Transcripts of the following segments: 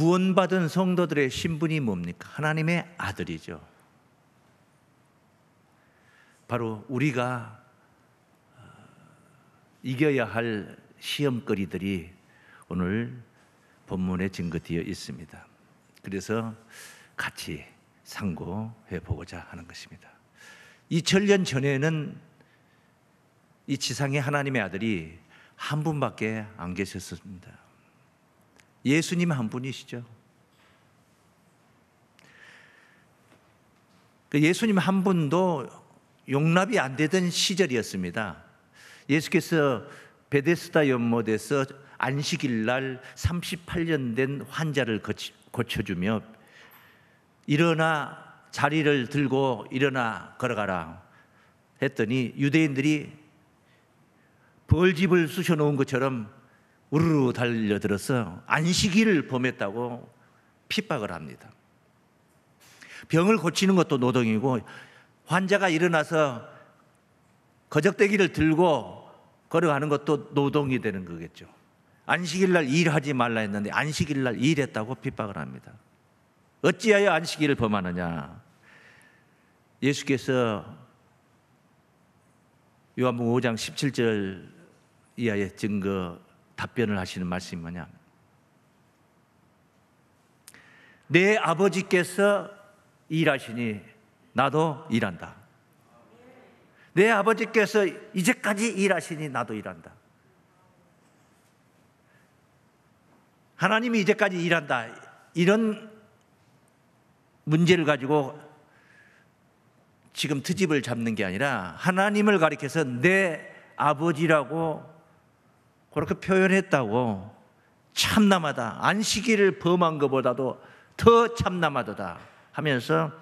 구원받은 성도들의 신분이 뭡니까? 하나님의 아들이죠. 바로 우리가 어, 이겨야 할 시험거리들이 오늘 본문에 증거되어 있습니다. 그래서 같이 상고해 보고자 하는 것입니다. 2000년 전에는 이 지상에 하나님의 아들이 한 분밖에 안 계셨습니다. 예수님 한 분이시죠. 그 예수님 한 분도 용납이 안 되던 시절이었습니다. 예수께서 베데스다 연못에서 안식일 날 38년 된 환자를 고쳐 주며 일어나 자리를 들고 일어나 걸어가라 했더니 유대인들이 벌집을 쑤셔 놓은 것처럼 우르르 달려들어서 안식일을 범했다고 핍박을 합니다. 병을 고치는 것도 노동이고 환자가 일어나서 거적대기를 들고 걸어가는 것도 노동이 되는 거겠죠. 안식일 날 일하지 말라 했는데 안식일 날 일했다고 핍박을 합니다. 어찌하여 안식일을 범하느냐? 예수께서 요한복음 5장 17절 이하의 증거 답변을 하시는 말씀이 뭐냐? 내 아버지께서 일하시니 나도 일한다. 내 아버지께서 이제까지 일하시니 나도 일한다. 하나님이 이제까지 일한다. 이런 문제를 가지고 지금 트집을 잡는 게 아니라 하나님을 가리켜서 내 아버지라고 그렇게 표현했다고 참남하다. 안식일을 범한 것보다도 더 참남하다 하면서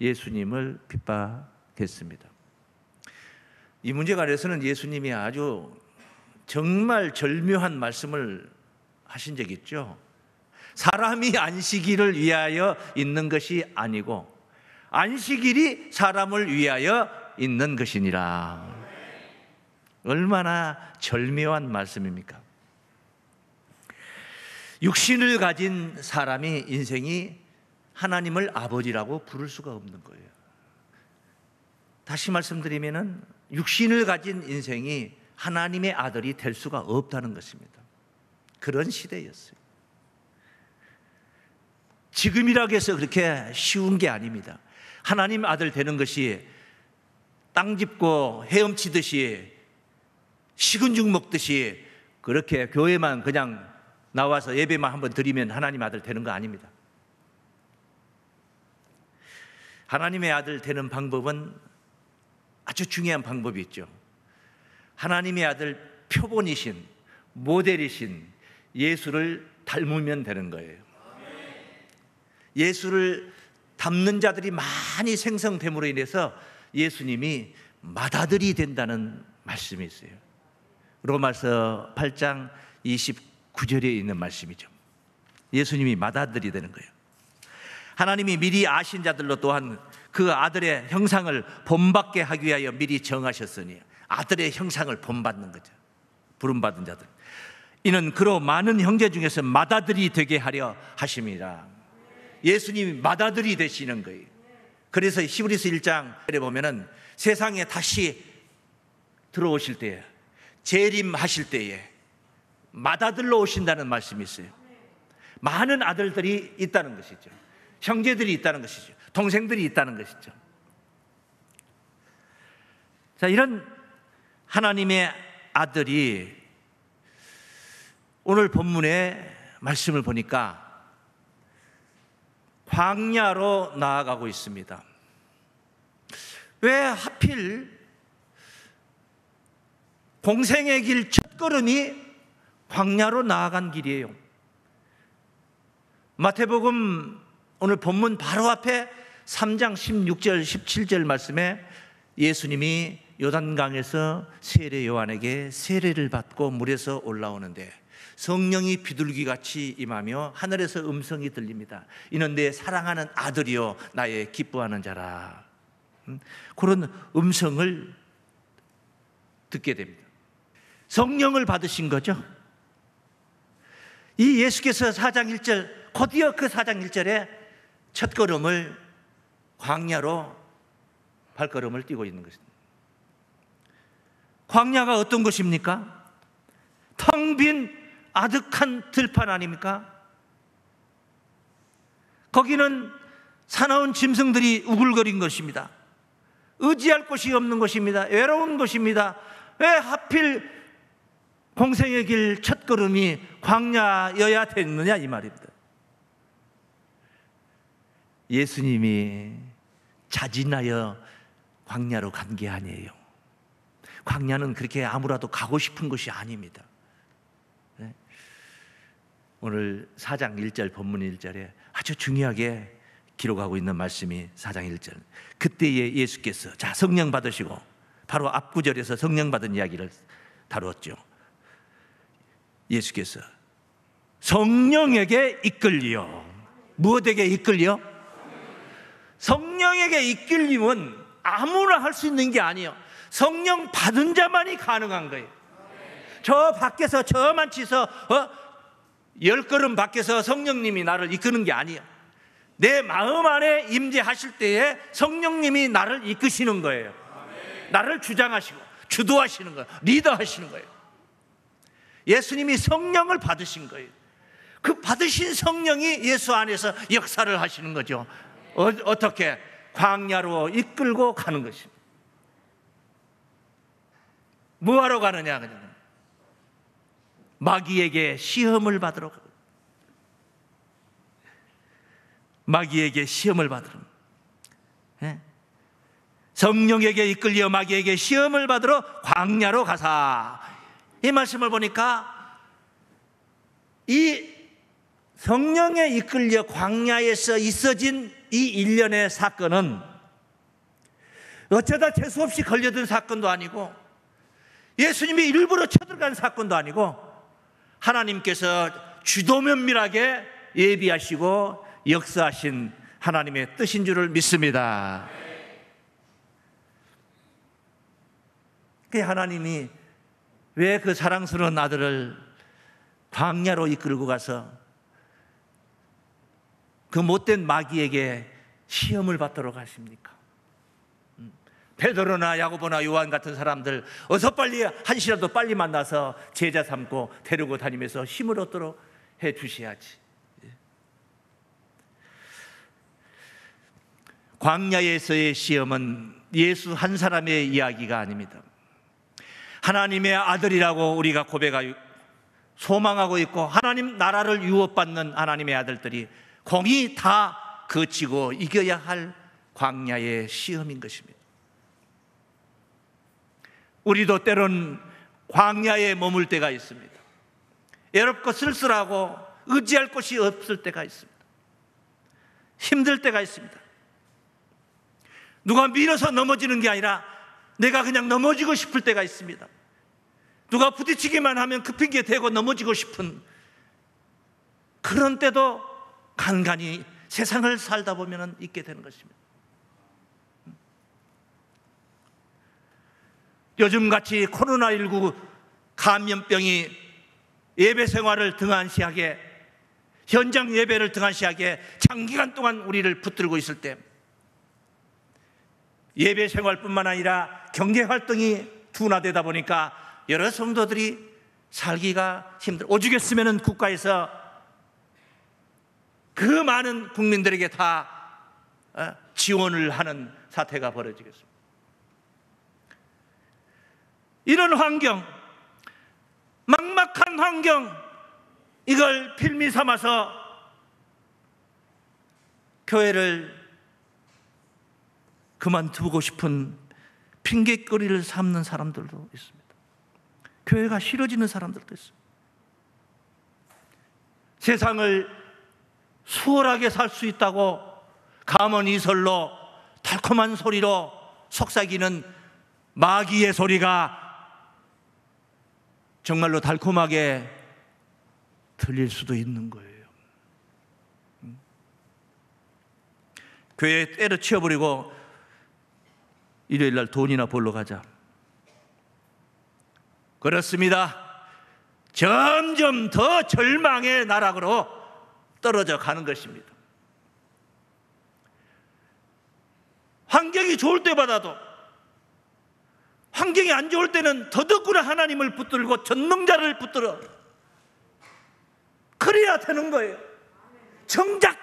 예수님을 핍박했습니다. 이 문제 관해서는 예수님이 아주 정말 절묘한 말씀을 하신 적 있죠. 사람이 안식일을 위하여 있는 것이 아니고 안식일이 사람을 위하여 있는 것이니라. 얼마나 절묘한 말씀입니까? 육신을 가진 사람이 인생이 하나님을 아버지라고 부를 수가 없는 거예요. 다시 말씀드리면은 육신을 가진 인생이 하나님의 아들이 될 수가 없다는 것입니다. 그런 시대였어요. 지금이라고 해서 그렇게 쉬운 게 아닙니다. 하나님 아들 되는 것이 땅 짚고 헤엄치듯이 식은 죽 먹듯이 그렇게 교회만 그냥 나와서 예배만 한번 드리면 하나님 아들 되는 거 아닙니다. 하나님의 아들 되는 방법은 아주 중요한 방법이 있죠. 하나님의 아들 표본이신 모델이신 예수를 닮으면 되는 거예요. 예수를 닮는 자들이 많이 생성됨으로 인해서 예수님이 맏아들이 된다는 말씀이 있어요. 로마서 8장 29절에 있는 말씀이죠. 예수님이 맏아들이 되는 거예요. 하나님이 미리 아신 자들로 또한 그 아들의 형상을 본받게 하기 위하여 미리 정하셨으니 아들의 형상을 본받는 거죠. 부름받은 자들. 이는 그로 많은 형제 중에서 맏아들이 되게 하려 하심이라. 예수님이 맏아들이 되시는 거예요. 그래서 히브리서 1장에 보면은 세상에 다시 들어오실 때에 재림하실 때에 맏아들로 오신다는 말씀이 있어요. 많은 아들들이 있다는 것이죠. 형제들이 있다는 것이죠. 동생들이 있다는 것이죠. 자, 이런 하나님의 아들이 오늘 본문의 말씀을 보니까 광야로 나아가고 있습니다. 왜 하필 공생의 길 첫걸음이 광야로 나아간 길이에요. 마태복음 오늘 본문 바로 앞에 3장 16절 17절 말씀에 예수님이 요단강에서 세례 요한에게 세례를 받고 물에서 올라오는데 성령이 비둘기 같이 임하며 하늘에서 음성이 들립니다. 이는 내 사랑하는 아들이요 나의 기뻐하는 자라. 음, 그런 음성을 듣게 됩니다. 성령을 받으신 거죠. 이 예수께서 4장 1절 곧이어 그 4장 1절에 첫 걸음을 광야로 발걸음을 띄고 있는 것입니다. 광야가 어떤 것입니까? 텅 빈 아득한 들판 아닙니까? 거기는 사나운 짐승들이 우글거린 것입니다. 의지할 곳이 없는 것입니다. 외로운 것입니다. 왜 하필 공생의 길 첫걸음이 광야여야 됐느냐 이 말입니다. 예수님이 자진하여 광야로 간 게 아니에요. 광야는 그렇게 아무라도 가고 싶은 곳이 아닙니다. 네? 오늘 4장 1절 본문 1절에 아주 중요하게 기록하고 있는 말씀이 4장 1절. 그때에 예수께서 자 성령 받으시고 바로 앞구절에서 성령 받은 이야기를 다루었죠. 예수께서 성령에게 이끌리어 무엇에게 이끌려? 성령에게 이끌림은 아무나 할 수 있는 게 아니에요. 성령 받은 자만이 가능한 거예요. 저 밖에서 저만 치서 어? 열 걸음 밖에서 성령님이 나를 이끄는 게 아니에요. 내 마음 안에 임재하실 때에 성령님이 나를 이끄시는 거예요. 나를 주장하시고 주도하시는 거예요. 리더하시는 거예요. 예수님이 성령을 받으신 거예요. 그 받으신 성령이 예수 안에서 역사를 하시는 거죠. 어, 떻게 광야로 이끌고 가는 것입니다. 뭐하러 가느냐 그냥 마귀에게 시험을 받으러 가. 마귀에게 시험을 받으러. 예? 성령에게 이끌려 마귀에게 시험을 받으러 광야로 가사. 이 말씀을 보니까 이 성령에 이끌려 광야에서 있어진 이 일련의 사건은 어쩌다 재수 없이 걸려든 사건도 아니고 예수님이 일부러 쳐들어간 사건도 아니고 하나님께서 주도 면밀하게 예비하시고 역사하신 하나님의 뜻인 줄을 믿습니다. 그 하나님이 왜 그 사랑스러운 아들을 광야로 이끌고 가서 그 못된 마귀에게 시험을 받도록 하십니까? 음, 베드로나 야고보나 요한 같은 사람들 어서 빨리 한시라도 빨리 만나서 제자 삼고 데리고 다니면서 힘을 얻도록 해 주셔야지. 예. 광야에서의 시험은 예수 한 사람의 이야기가 아닙니다. 하나님의 아들이라고 우리가 고백하고 소망하고 있고 하나님 나라를 유업받는 하나님의 아들들이 공이 다 거치고 이겨야 할 광야의 시험인 것입니다. 우리도 때론 광야에 머물 때가 있습니다. 외롭고 쓸쓸하고 의지할 곳이 없을 때가 있습니다. 힘들 때가 있습니다. 누가 밀어서 넘어지는 게 아니라 내가 그냥 넘어지고 싶을 때가 있습니다. 누가 부딪히기만 하면 그 핑계 대고 넘어지고 싶은 그런 때도 간간히 세상을 살다 보면 있게 되는 것입니다. 요즘 같이 코로나19 감염병이 예배 생활을 등한시하게 현장 예배를 등한시하게 장기간 동안 우리를 붙들고 있을 때 예배 생활뿐만 아니라 경제 활동이 둔화되다 보니까 여러 성도들이 살기가 힘들. 오죽 했으면 국가에서 그 많은 국민들에게 다 어, 지원을 하는 사태가 벌어지겠습니다. 이런 환경, 막막한 환경, 이걸 필미 삼아서 교회를 그만두고 싶은 핑계거리를 삼는 사람들도 있습니다. 교회가 싫어지는 사람들도 있습니다. 세상을 수월하게 살 수 있다고 감언 이설로 달콤한 소리로 속삭이는 마귀의 소리가 정말로 달콤하게 들릴 수도 있는 거예요. 음? 교회 때려치워버리고 일요일 날 돈이나 벌러 가자. 그렇습니다. 점점 더 절망의 나락으로 떨어져 가는 것입니다. 환경이 좋을 때보다도 환경이 안 좋을 때는 더더구나 하나님을 붙들고 전능자를 붙들어 그래야 되는 거예요. 정작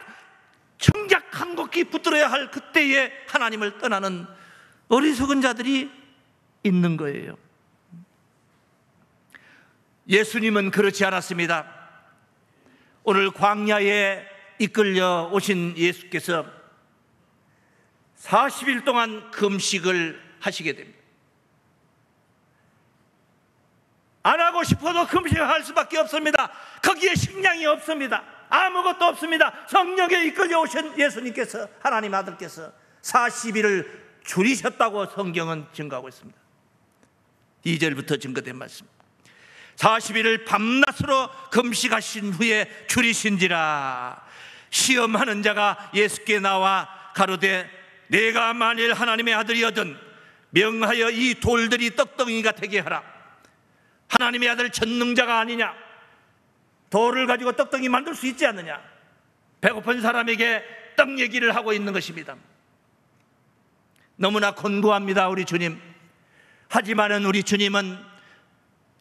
정작 한곡히 붙들어야 할 그때에 하나님을 떠나는 어리석은 자들이 있는 거예요. 예수님은 그렇지 않았습니다. 오늘 광야에 이끌려 오신 예수께서 40일 동안 금식을 하시게 됩니다. 안 하고 싶어도 금식할 수밖에 없습니다. 거기에 식량이 없습니다. 아무것도 없습니다. 성령에 이끌려 오신 예수님께서 하나님 아들께서 40일을 줄이셨다고 성경은 증거하고 있습니다. 2절부터 증거된 말씀. 40일을 밤낮으로 금식하신 후에 줄이신지라. 시험하는 자가 예수께 나와 가로되 내가 만일 하나님의 아들이거든 명하여 이 돌들이 떡덩이가 되게 하라. 하나님의 아들 전능자가 아니냐? 돌을 가지고 떡덩이 만들 수 있지 않느냐? 배고픈 사람에게 떡 얘기를 하고 있는 것입니다 너무나 곤고합니다 우리 주님 하지만은 우리 주님은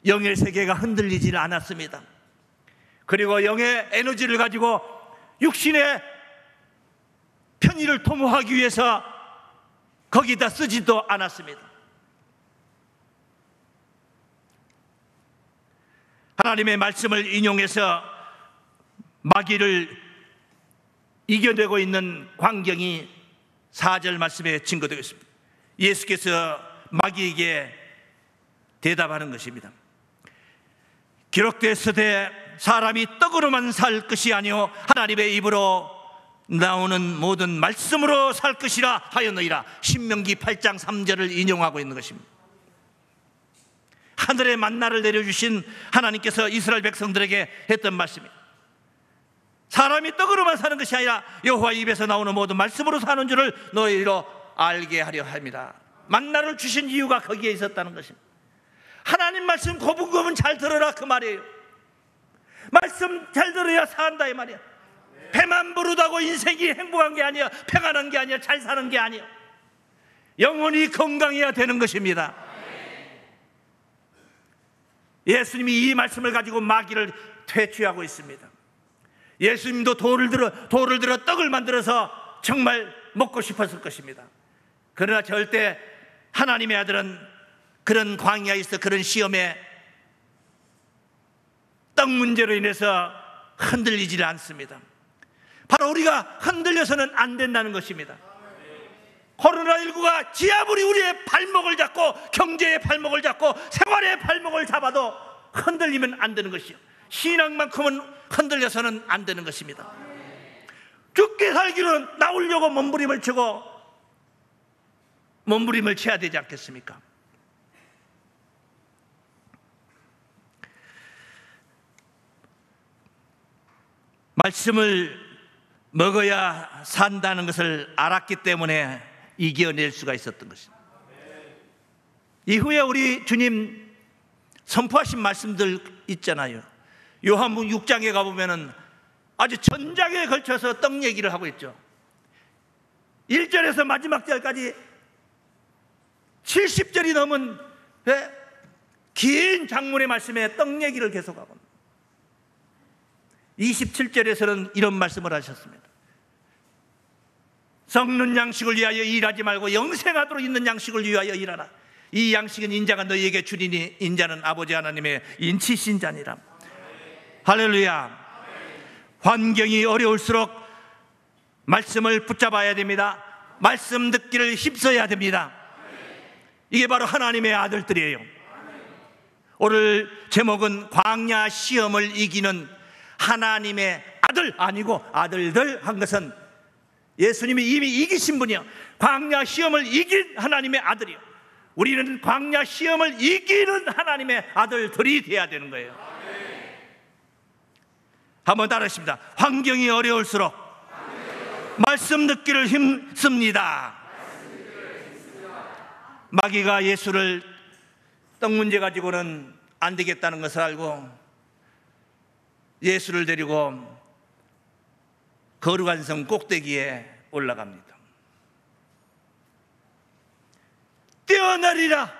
영의 세계가 흔들리질 않았습니다. 그리고 영의 에너지를 가지고 육신의 편의를 도모하기 위해서 거기다 쓰지도 않았습니다. 하나님의 말씀을 인용해서 마귀를 이겨내고 있는 광경이 4절 말씀에 증거되고 습니다. 예수께서 마귀에게 대답하는 것입니다. 기록되었으되 사람이 떡으로만 살 것이 아니요 하나님의 입으로 나오는 모든 말씀으로 살 것이라 하였느니라. 신명기 8장 3절을 인용하고 있는 것입니다. 하늘의 만나를 내려주신 하나님께서 이스라엘 백성들에게 했던 말씀입니다 사람이 떡으로만 사는 것이 아니라 여호와 입에서 나오는 모든 말씀으로 사는 줄을 너희로 알게 하려 합니다 만나를 주신 이유가 거기에 있었다는 것입니다 하나님 말씀 고분고분 잘 들어라 그 말이에요. 말씀 잘 들어야 산다 이 말이야. 배만 부르다고 인생이 행복한 게 아니야. 평안한 게 아니야. 잘 사는 게 아니야. 영혼이 건강해야 되는 것입니다. 예수님이 이 말씀을 가지고 마귀를 퇴치하고 있습니다. 예수님도 돌을 들어 돌을 들어 떡을 만들어서 정말 먹고 싶었을 것입니다. 그러나 절대 하나님의 아들은 그런 광야에 있어 그런 시험에 떡 문제로 인해서 흔들리질 않습니다. 바로 우리가 흔들려서는 안 된다는 것입니다. 코로나19가 지하불이 우리의 발목을 잡고 경제의 발목을 잡고 생활의 발목을 잡아도 흔들리면 안 되는 것이요. 신앙만큼은 흔들려서는 안 되는 것입니다. 죽게 살기는 나오려고 몸부림을 치고 몸부림을 쳐야 되지 않겠습니까? 말씀을 먹어야 산다는 것을 알았기 때문에 이겨낼 수가 있었던 것입니다. 이후에 우리 주님 선포하신 말씀들 있잖아요. 요한복 6장에 가보면은 아주 전장에 걸쳐서 떡 얘기를 하고 있죠. 1절에서 마지막 절까지 70절이 넘은 예, 긴 장문의 말씀에 떡 얘기를 계속하고 27절에서는 이런 말씀을 하셨습니다. 썩는 양식을 위하여 일하지 말고 영생하도록 있는 양식을 위하여 일하라. 이 양식은 인자가 너희에게 주리니 인자는 아버지 하나님의 인치신 자니라. 할렐루야. 환경이 어려울수록 말씀을 붙잡아야 됩니다. 말씀 듣기를 힘써야 됩니다. 이게 바로 하나님의 아들들이에요. 오늘 제목은 광야 시험을 이기는 하나님의 아들 아니고 아들들 한 것은 예수님이 이미 이기신 분이요. 광야 시험을 이긴 하나님의 아들이요. 우리는 광야 시험을 이기는 하나님의 아들들이 돼야 되는 거예요. 한번 따라하십니다. 환경이 어려울수록 말씀 듣기를 힘씁니다. 마귀가 예수를 떡 문제 가지고는 안 되겠다는 것을 알고 예수를 데리고 거룩한 성 꼭대기에 올라갑니다. 뛰어내리라.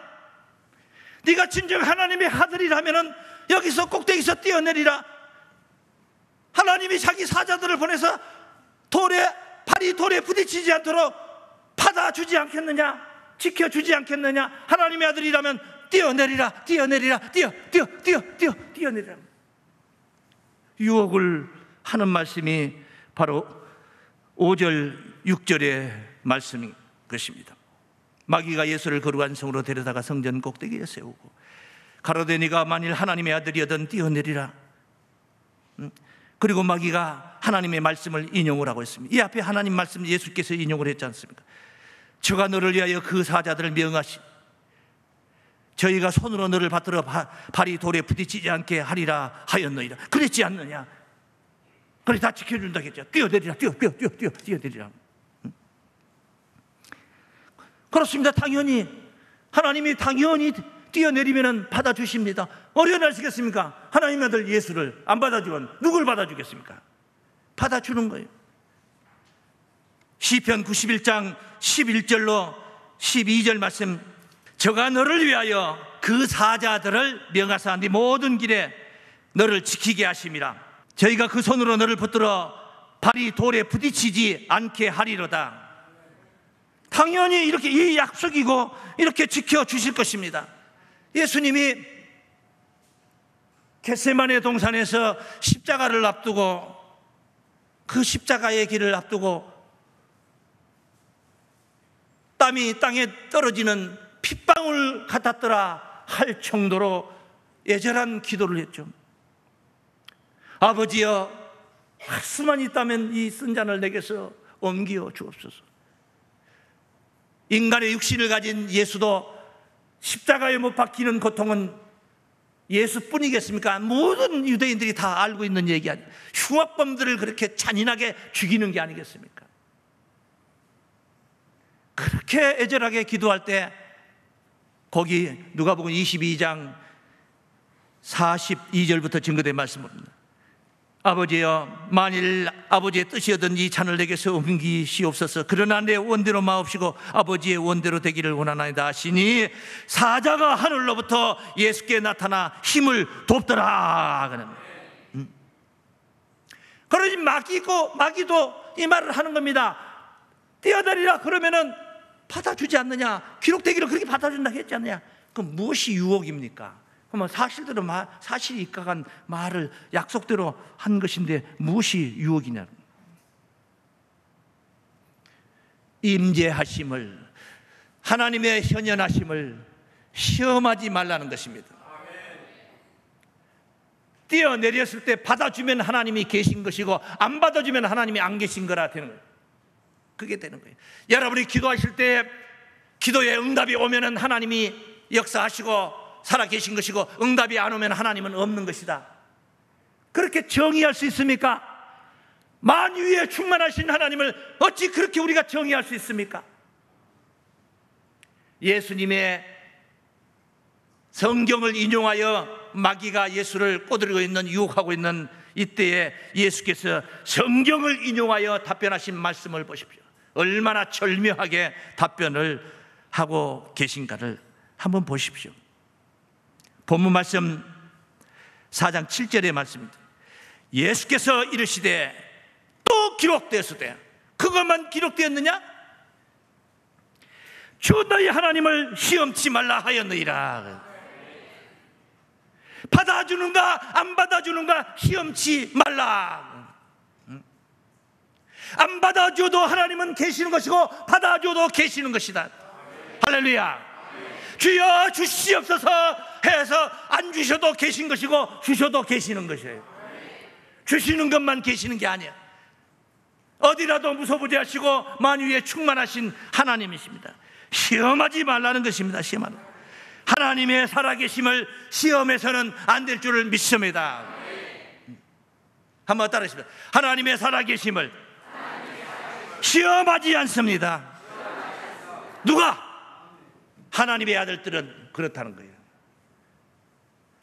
네가 진정 하나님의 아들이라면은 여기서 꼭대기에서 뛰어내리라. 하나님이 자기 사자들을 보내서 돌에 발이 돌에 부딪히지 않도록 받아주지 않겠느냐? 지켜주지 않겠느냐? 하나님의 아들이라면 뛰어내리라, 뛰어내리라, 뛰어, 뛰어, 뛰어, 뛰어, 뛰어내리라. 유혹을 하는 말씀이 바로 5절, 6절의 말씀인 것입니다. 마귀가 예수를 거룩한 성으로 데려다가 성전 꼭대기에 세우고 가로데니가 만일 하나님의 아들이어든 뛰어내리라. 음? 그리고 마귀가 하나님의 말씀을 인용을 하고 있습니다. 이 앞에 하나님 말씀 예수께서 인용을 했지 않습니까? 저가 너를 위하여 그 사자들을 명하시. 저희가 손으로 너를 받들어 발이 돌에 부딪히지 않게 하리라 하였느니라. 그랬지 않느냐? 그래 다 지켜준다 했죠. 뛰어내리라, 뛰어, 뛰어, 뛰어, 뛰어, 뛰어내리라. 그렇습니다. 당연히 하나님이 당연히 뛰어내리면 받아주십니다. 어려워하시겠습니까? 하나님의 아들 예수를 안 받아주면 누굴 받아주겠습니까? 받아주는 거예요. 시편 91장 11절로 12절 말씀 저가 너를 위하여 그 사자들을 명하사 네 모든 길에 너를 지키게 하심이라 저희가 그 손으로 너를 붙들어 발이 돌에 부딪히지 않게 하리로다 당연히 이렇게 이 약속이고 이렇게 지켜 주실 것입니다 예수님이 겟세만의 동산에서 십자가를 앞두고 그 십자가의 길을 앞두고 땀이 땅에 떨어지는 핏방울 같았더라 할 정도로 애절한 기도를 했죠. 아버지여, 수만 있다면 이 쓴 잔을 내게서 옮겨 주옵소서. 인간의 육신을 가진 예수도 십자가에 못 박히는 고통은 예수뿐이겠습니까? 모든 유대인들이 다 알고 있는 얘기 아니에요. 흉악범들을 그렇게 잔인하게 죽이는 게 아니겠습니까? 그렇게 애절하게 기도할 때 거기 누가복음 22장 42절부터 증거된 말씀입니다. 아버지여 만일 아버지의 뜻이었던 이 잔을 내게서 옮기시옵소서. 그러나 내 원대로 마옵시고 아버지의 원대로 되기를 원하나이다 하시니 사자가 하늘로부터 예수께 나타나 힘을 돕더라. 그는 음. 그러니 마귀고 마귀도 이 말을 하는 겁니다. 뛰어다니라 그러면은 받아주지 않느냐? 기록되기를 그렇게 받아준다 했지 않느냐? 그럼 무엇이 유혹입니까? 그러면 사실대로 말, 사실이 입각한 말을 약속대로 한 것인데 무엇이 유혹이냐? 임재하심을 하나님의 현현하심을 시험하지 말라는 것입니다. 뛰어내렸을 때 받아주면 하나님이 계신 것이고 안 받아주면 하나님이 안 계신 거라 되는 거예요. 그게 되는 거예요. 여러분이 기도하실 때 기도에 응답이 오면은 하나님이 역사하시고 살아 계신 것이고 응답이 안 오면 하나님은 없는 것이다. 그렇게 정의할 수 있습니까? 만유에 충만하신 하나님을 어찌 그렇게 우리가 정의할 수 있습니까? 예수님의 성경을 인용하여 마귀가 예수를 꼬드리고 있는 유혹하고 있는 이때에 예수께서 성경을 인용하여 답변하신 말씀을 보십시오. 얼마나 절묘하게 답변을 하고 계신가를 한번 보십시오. 본문 말씀 4장 7절의 말씀입니다. 예수께서 이르시되 또 기록되었으되 그것만 기록되었느냐? 주 너희 하나님을 시험치 말라 하였느니라. 받아주는가 안 받아주는가 시험치 말라. 안 받아줘도 하나님은 계시는 것이고 받아줘도 계시는 것이다. 할렐루야. 주여 주시옵소서 해서 안 주셔도 계신 것이고 주셔도 계시는 것이에요. 주시는 것만 계시는 게 아니야. 어디라도 무소부지하시고 만유에 충만하신 하나님이십니다. 시험하지 말라는 것입니다. 시험하는. 하나님의 살아계심을 시험해서는 안 될 줄을 믿습니다. 한번 따라하십시오. 하나님의 살아계심을 시험하지 않습니다. 누가? 하나님의 아들들은 그렇다는 거예요.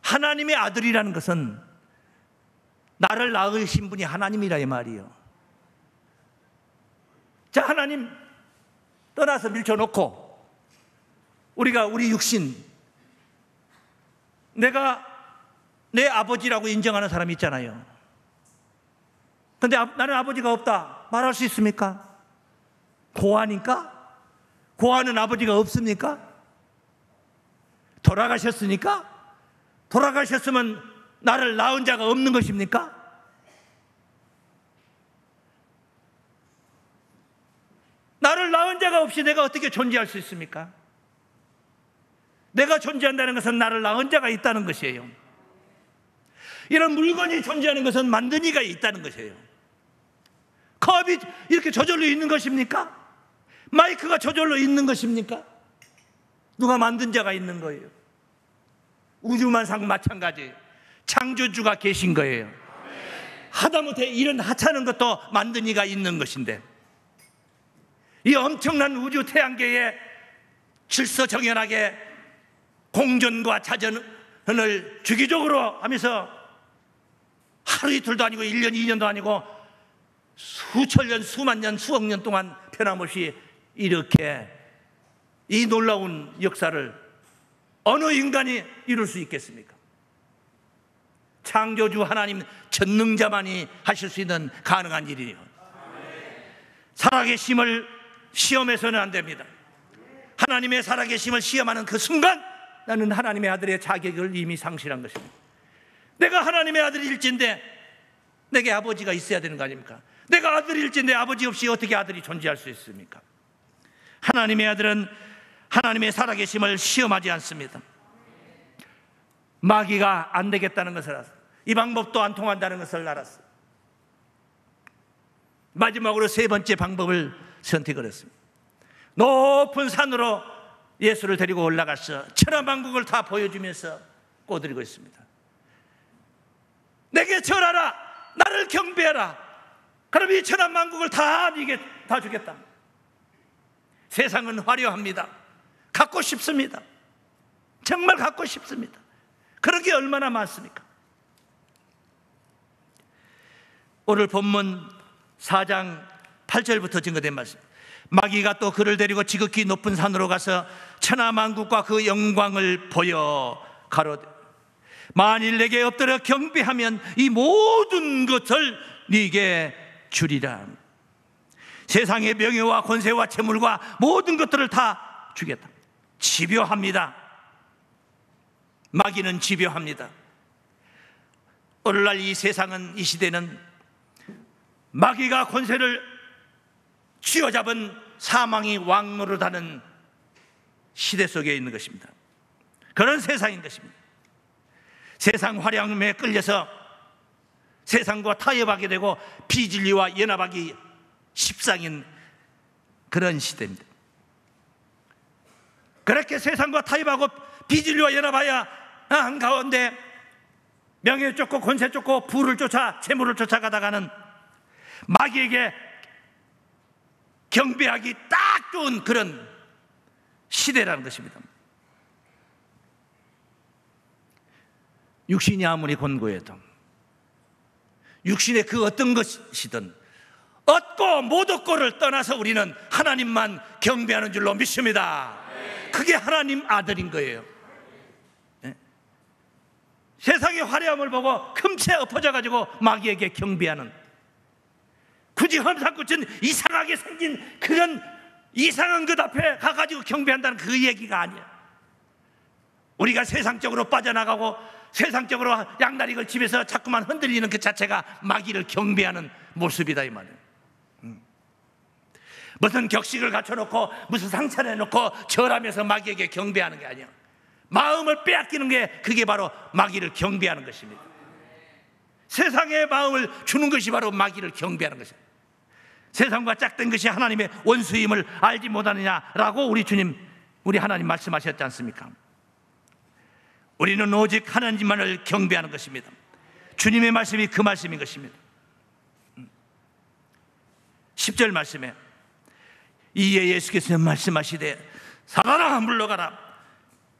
하나님의 아들이라는 것은 나를 낳으신 분이 하나님이라 이 말이요. 자, 하나님 떠나서 밀쳐놓고 우리가 우리 육신 내가 내 아버지라고 인정하는 사람이 있잖아요. 근데 아, 나는 아버지가 없다. 말할 수 있습니까? 고아니까? 고아는 아버지가 없습니까? 돌아가셨으니까? 돌아가셨으면 나를 낳은 자가 없는 것입니까? 나를 낳은 자가 없이 내가 어떻게 존재할 수 있습니까? 내가 존재한다는 것은 나를 낳은 자가 있다는 것이에요. 이런 물건이 존재하는 것은 만든 이가 있다는 것이에요. 컵이 이렇게 저절로 있는 것입니까? 마이크가 저절로 있는 것입니까? 누가 만든 자가 있는 거예요. 우주만상 마찬가지. 창조주가 계신 거예요. 하다못해 이런 하찮은 것도 만든 이가 있는 것인데 이 엄청난 우주 태양계에 질서 정연하게 공전과 자전을 주기적으로 하면서 하루 이틀도 아니고 1년, 2년도 아니고 수천 년, 수만 년, 수억 년 동안 변함없이 이렇게 이 놀라운 역사를 어느 인간이 이룰 수 있겠습니까? 창조주 하나님 전능자만이 하실 수 있는 가능한 일이에요. 살아계심을 시험해서는 안 됩니다. 하나님의 살아계심을 시험하는 그 순간 나는 하나님의 아들의 자격을 이미 상실한 것입니다. 내가 하나님의 아들일진데 내게 아버지가 있어야 되는 거 아닙니까? 내가 아들일진데 아버지 없이 어떻게 아들이 존재할 수 있습니까? 하나님의 아들은 하나님의 살아계심을 시험하지 않습니다. 마귀가 안 되겠다는 것을 알았어. 이 방법도 안 통한다는 것을 알았어. 마지막으로 세 번째 방법을 선택을 했습니다. 높은 산으로 예수를 데리고 올라가서 천하만국을 다 보여주면서 꼬드리고 있습니다. 내게 절하라, 나를 경배하라. 그럼 이 천하만국을 다 네게 다 주겠다. 세상은 화려합니다. 갖고 싶습니다. 정말 갖고 싶습니다. 그런 게 얼마나 많습니까? 오늘 본문 4장 8절부터 증거된 말씀. 마귀가 또 그를 데리고 지극히 높은 산으로 가서 천하만국과 그 영광을 보여 가로되 만일 내게 엎드려 경배하면 이 모든 것을 네게 주리라. 세상의 명예와 권세와 재물과 모든 것들을 다 주겠다. 집요합니다. 마귀는 집요합니다. 오늘날 이 세상은 이 시대는 마귀가 권세를 쥐어잡은 사망이 왕노릇하는 시대 속에 있는 것입니다. 그런 세상인 것입니다. 세상 화려함에 끌려서 세상과 타협하게 되고 비진리와 연합하기 십상인 그런 시대입니다. 그렇게 세상과 타협하고 비진리와 연합하여 한 가운데 명예 쫓고 권세 쫓고 부를 쫓아 재물을 쫓아가다가는 마귀에게 경배하기 딱 좋은 그런 시대라는 것입니다. 육신이 아무리 권고해도 육신의 그 어떤 것이든 얻고 못 얻고를 떠나서 우리는 하나님만 경배하는 줄로 믿습니다. 그게 하나님 아들인 거예요. 네? 세상의 화려함을 보고 금채 엎어져 가지고 마귀에게 경배하는 굳이 험상궂은 이상하게 생긴 그런 이상한 것 앞에 가가지고 경배한다는 그 얘기가 아니야. 우리가 세상적으로 빠져나가고 세상적으로 양다리를 집에서 자꾸만 흔들리는 그 자체가 마귀를 경배하는 모습이다 이 말이에요. 음. 무슨 격식을 갖춰놓고 무슨 상처를 해놓고 절하면서 마귀에게 경배하는 게 아니야. 마음을 빼앗기는 게 그게 바로 마귀를 경배하는 것입니다. 세상의 마음을 주는 것이 바로 마귀를 경배하는 것입니다. 세상과 짝된 것이 하나님의 원수임을 알지 못하느냐라고 우리 주님, 우리 하나님 말씀하셨지 않습니까? 우리는 오직 하나님만을 경배하는 것입니다. 주님의 말씀이 그 말씀인 것입니다. 10절 말씀에 이에 예수께서 말씀하시되 살아라 물러가라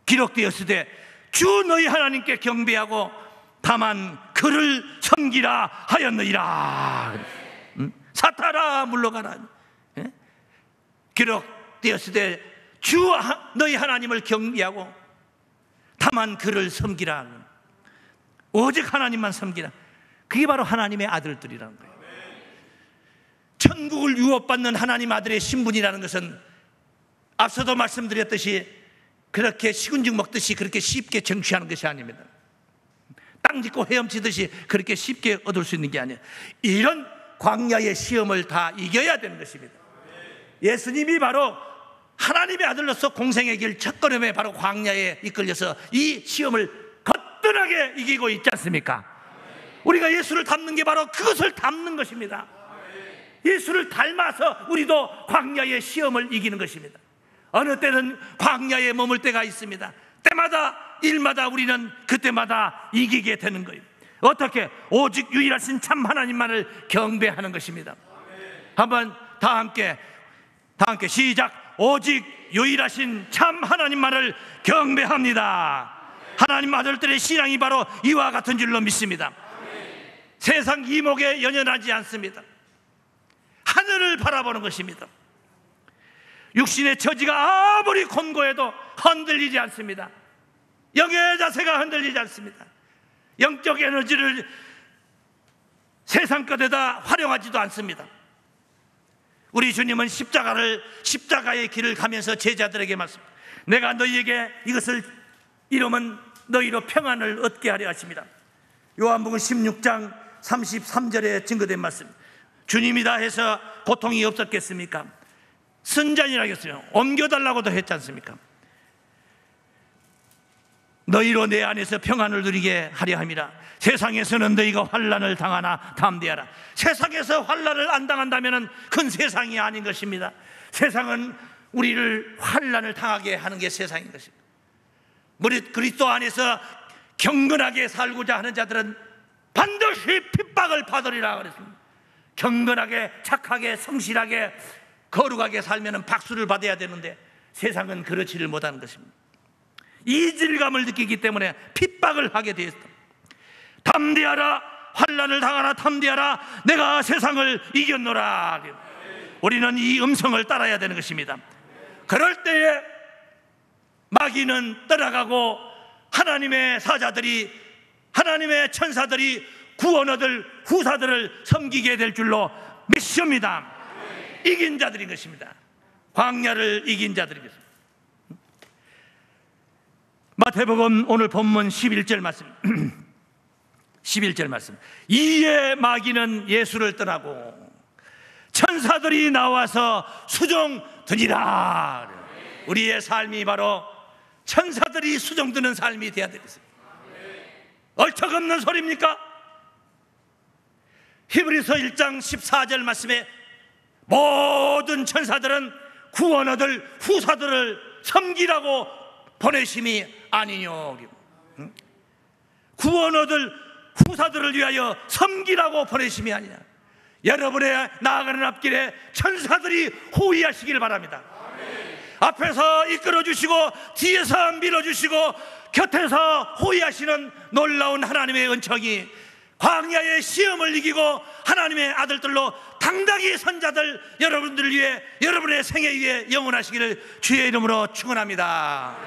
기록되었으되 주 너희 하나님께 경배하고 다만 그를 섬기라 하였느니라 사타라 물러가라. 예? 기록되었을 때주 너희 하나님을 경배하고 다만 그를 섬기라. 오직 하나님만 섬기라. 그게 바로 하나님의 아들들이라는 거예요. 천국을 유업받는 하나님 아들의 신분이라는 것은 앞서도 말씀드렸듯이 그렇게 식은죽 먹듯이 그렇게 쉽게 정취하는 것이 아닙니다. 땅 짓고 헤엄치듯이 그렇게 쉽게 얻을 수 있는 게 아니에요. 이런 광야의 시험을 다 이겨야 되는 것입니다. 예수님이 바로 하나님의 아들로서 공생의 길 첫걸음에 바로 광야에 이끌려서 이 시험을 거뜬하게 이기고 있지 않습니까? 우리가 예수를 닮는 게 바로 그것을 닮는 것입니다. 예수를 닮아서 우리도 광야의 시험을 이기는 것입니다. 어느 때는 광야에 머물 때가 있습니다. 때마다 일마다 우리는 그때마다 이기게 되는 거예요. 어떻게? 오직 유일하신 참 하나님만을 경배하는 것입니다. 한번 다 함께 다 함께 시작. 오직 유일하신 참 하나님만을 경배합니다. 하나님 아들들의 신앙이 바로 이와 같은 줄로 믿습니다. 세상 이목에 연연하지 않습니다. 하늘을 바라보는 것입니다. 육신의 처지가 아무리 곤고해도 흔들리지 않습니다. 영의 자세가 흔들리지 않습니다. 영적 에너지를 세상 것에다 활용하지도 않습니다. 우리 주님은 십자가를 십자가의 길을 가면서 제자들에게 말씀. 내가 너희에게 이것을 이러면 너희로 평안을 얻게 하려 하십니다. 요한복음 16장 33절에 증거된 말씀. 주님이다 해서 고통이 없었겠습니까? 선잔이라 했어요. 옮겨달라고도 했지 않습니까? 너희로 내 안에서 평안을 누리게 하려 함이라. 세상에서는 너희가 환란을 당하나 담대하라. 세상에서 환란을 안 당한다면 큰 세상이 아닌 것입니다. 세상은 우리를 환란을 당하게 하는 게 세상인 것입니다. 우리 그리스도 안에서 경건하게 살고자 하는 자들은 반드시 핍박을 받으리라 그랬습니다. 경건하게 착하게 성실하게 거룩하게 살면 박수를 받아야 되는데 세상은 그렇지를 못하는 것입니다. 이질감을 느끼기 때문에 핍박을 하게 되었다. 담대하라 환란을 당하라 담대하라 내가 세상을 이겼노라. 우리는 이 음성을 따라야 되는 것입니다. 그럴 때에 마귀는 떠나가고 하나님의 사자들이 하나님의 천사들이 구원 얻을 후사들을 섬기게 될 줄로 믿습니다. 이긴 자들인 것입니다. 광야를 이긴 자들인 것입니다. 마태복음 오늘 본문 11절 말씀. 11절 말씀. 이에 마귀는 예수를 떠나고 천사들이 나와서 수종 드니라. 우리의 삶이 바로 천사들이 수종 드는 삶이 되어야 되겠습니다. 얼척없는 소리입니까? 히브리서 1장 14절 말씀에 모든 천사들은 구원 얻을 후사들을 섬기라고 보내심이 아니뇨. 구원 얻을 후사들을 위하여 섬기라고 보내심이 아니냐. 여러분의 나아가는 앞길에 천사들이 호위하시기를 바랍니다. 앞에서 이끌어 주시고 뒤에서 밀어 주시고 곁에서 호위하시는 놀라운 하나님의 은총이 광야의 시험을 이기고 하나님의 아들들로 당당히 선자들 여러분들을 위해 여러분의 생애 위에 영원하시기를 주의 이름으로 축원합니다.